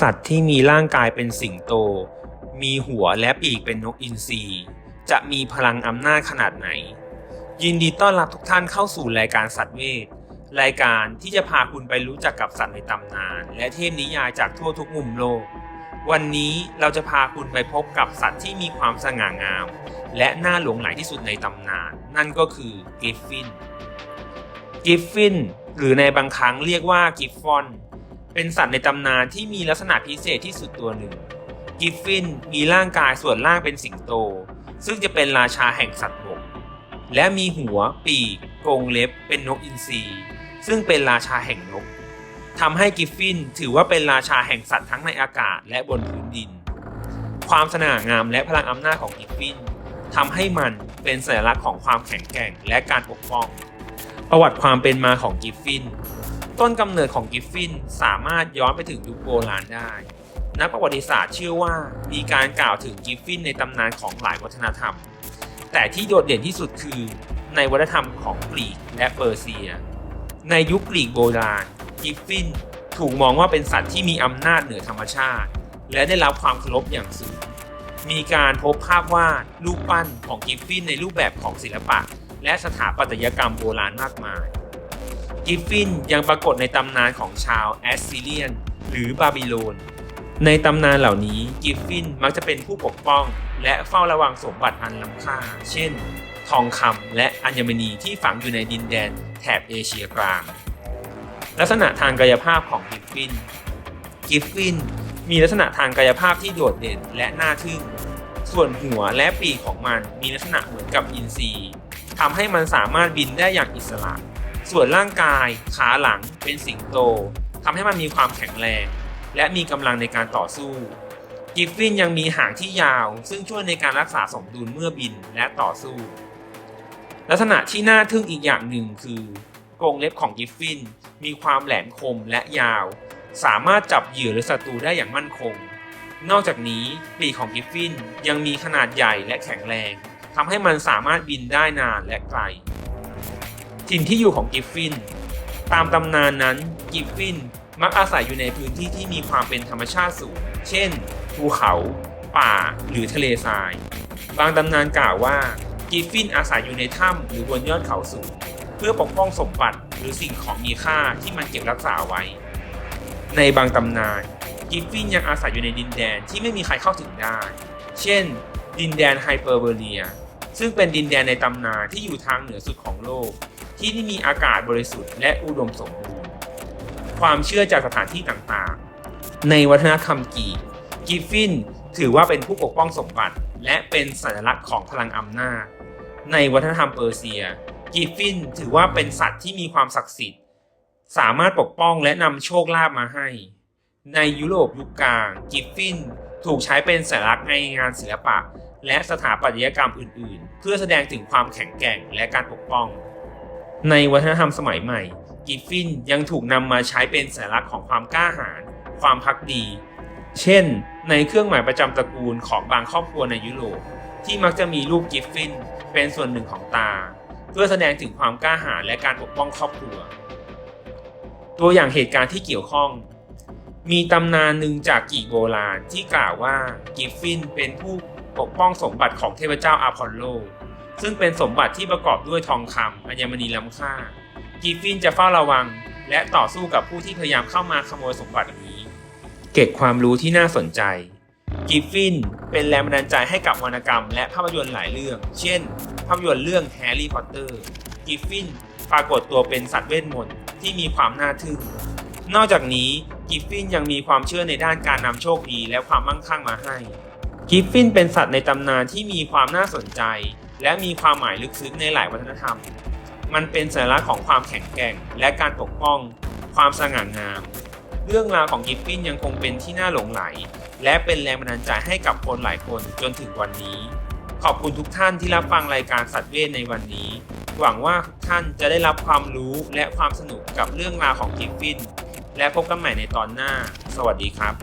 สัตว์ที่มีร่างกายเป็นสิงโต มีหัวและปีกเป็นนกอินทรีจะมีพลังอำนาจขนาดไหน ยินดีต้อนรับทุกท่านเข้าสู่รายการสัตว์เวทรายการที่จะพาคุณไปรู้จักกับสัตว์ในตำนาน และเทพนิยายจากทั่วทุกมุมโลก วันนี้เราจะพาคุณไปพบกับสัตว์ที่มีความสง่างาม และน่าหลงใหลที่สุดในตำนาน นั่นก็คือกริฟฟินกิฟฟิน หรือในบางครั้งเรียกว่ากิฟฟอน เป็นสัตว์ในตำนานที่มีลักษณะพิเศษที่สุดตัวหนึ่ง กิฟฟินมีร่างกายส่วนล่างเป็นสิงโต ซึ่งจะเป็นราชาแห่งสัตว์บก และมีหัว ปีกกรงเล็บ เป็นนกอินทรีซึ่งเป็นราชาแห่งนกทำให้กิฟฟินถือว่าเป็นราชาแห่งสัตว์ทั้งในอากาศและบนพื้นดิน ความสง่างามและพลังอำนาจของกิฟฟินทำให้มันเป็นสัญลักษณ์ของความแข็งแกร่งและการปกป้อง ประวัติความเป็นมาของกิฟฟิน ต้นกำเนิดของกิฟฟินสามารถย้อนไปถึงยุคโบราณได้ นักประวัติศาสตร์เชื่อว่ามีการกล่าวถึงกิฟฟินในตำนานของหลายวัฒนธรรม แต่ที่โดดเด่นที่สุดคือในวัฒนธรรมของกรีกและเปอร์เซีย ในยุคกรีกโบราณกิฟฟินถูกมองว่าเป็นสัตว์ที่มีอำนาจเหนือธรรมชาติ และได้รับความเคารพอย่างสูง มีการพบภาพวาดรูปปั้นของกิฟฟินในรูปแบบของศิลปะ และสถาปัตยกรรมโบราณมากมาย กิฟฟินยังปรากฏในตำนานของชาวแอสซิเลียน หรือบาบิโลน ในตำนานเหล่านี้กิฟฟินมักจะเป็นผู้ปกป้อง และเฝ้าระวังสมบัติอันล้ำค่า เช่น ทองคำและอัญมณีที่ฝังอยู่ในดินแดนแถบเอเชียกลาง ลักษณะทางกายภาพของกิฟฟิน กิฟฟินมีลักษณะทางกายภาพที่โดดเด่นและน่าทึ่ง ส่วนหัวและปีกของมันมีลักษณะเหมือนกับอินทรีทำให้มันสามารถบินได้อย่างอิสระ ส่วนร่างกายขาหลังเป็นสิงโตทำให้มันมีความแข็งแรง และมีกำลังในการต่อสู้กิฟฟินยังมีหางที่ยาว ซึ่งช่วยในการรักษาสมดุลเมื่อบินและต่อสู้ ลักษณะที่น่าทึ่งอีกอย่างหนึ่งคือกรงเล็บของกิฟฟิน มีความแหลมคมและยาว สามารถจับเหยื่อหรือศัตรูได้อย่างมั่นคง นอกจากนี้ปีกของกิฟฟินยังมีขนาดใหญ่และแข็งแรงทำให้มันสามารถบินได้นานและไกล ถิ่นที่อยู่ของกิฟฟิน ตามตำนานนั้นกิฟฟินมักอาศัยอยู่ในพื้นที่ที่มีความเป็นธรรมชาติสูง เช่น ภูเขา ป่า หรือทะเลทราย บางตำนานกล่าวว่ากิฟฟินอาศัยอยู่ในถ้ำหรือบนยอดเขาสูง เพื่อปกป้องสมบัติหรือสิ่งของมีค่าที่มันเก็บรักษาไว้ ในบางตำนานกิฟฟินยังอาศัยอยู่ในดินแดนที่ไม่มีใครเข้าถึงได้ เช่น ดินแดนไฮเปอร์เบเรีย ซึ่งเป็นดินแดนในตำนานที่อยู่ทางเหนือสุดของโลก ที่ที่มีอากาศบริสุทธิ์และอุดมสมบูรณ์ ความเชื่อจากสถานที่ต่างๆ ในวัฒนธรรมกีกิฟฟินถือว่าเป็นผู้ปกป้องสมบัติ และเป็นสัญลักษณ์ของพลังอำนาจ ในวัฒนธรรมเปอร์เซีย กิฟฟินถือว่าเป็นสัตว์ที่มีความศักดิ์สิทธิ์ สามารถปกป้องและนำโชคลาภมาให้ ในยุโรปยุคกลาง กิฟฟินถูกใช้เป็นสัญลักษณ์ในงานศิลปะ และสถาปัตยกรรมอื่น ๆ เพื่อแสดงถึงความแข็งแกร่งและการปกป้อง ในวัฒนธรรมสมัยใหม่ กิฟฟินยังถูกนำมาใช้เป็นสัญลักษณ์ของความกล้าหาญความพักดี เช่น ในเครื่องหมายประจำตระกูลของบางครอบครัวในยุโรปที่มักจะมีรูปกิฟฟินเป็นส่วนหนึ่งของตา เพื่อแสดงถึงความกล้าหาญและการปกป้องครอบครัว ตัวอย่างเหตุการณ์ที่เกี่ยวข้อง มีตำนานหนึ่งจากกีโบราณที่กล่าวว่ากิฟฟินเป็นผู้ปกป้องสมบัติของเทพเจ้าอาพอลโล ซึ่งเป็นสมบัติที่ประกอบด้วยทองคำอัญมณีล้ำค่ากิฟฟินจะเฝ้าระวัง และต่อสู้กับผู้ที่พยายามเข้ามาขโมยสมบัตินี้ เก็บความรู้ที่น่าสนใจ กิฟฟินเป็นแรงบันดาลใจให้กับวรรณกรรม และภาพยนตร์หลายเรื่อง เช่น ภาพยนตร์เรื่องแฮร์รี่พอตเตอร์กิฟฟินปรากฏตัวเป็นสัตว์เวทมนต์ที่มีความน่าทึ่ง นอกจากนี้กิฟฟินยังมีความเชื่อในด้านการนำโชคดีและความมั่งคั่งมาให้ กิฟฟินเป็นสัตว์ในตำนานที่มีความน่าสนใจ และมีความหมายลึกซึ้งในหลายวัฒนธรรม มันเป็นสัญลักษณ์ของความแข็งแกร่ง และการปกป้อง ความสง่างาม เรื่องราวของกิฟฟินยังคงเป็นที่น่าหลงไหล และเป็นแรงบันดาลใจให้กับคนหลายคนจนถึงวันนี้ ขอบคุณทุกท่านที่รับฟังรายการสัตว์เวทในวันนี้ หวังว่าทุกท่านจะได้รับความรู้และความสนุกกับเรื่องราวของกิฟฟิน และพบกันใหม่ในตอนหน้า สวัสดีครับ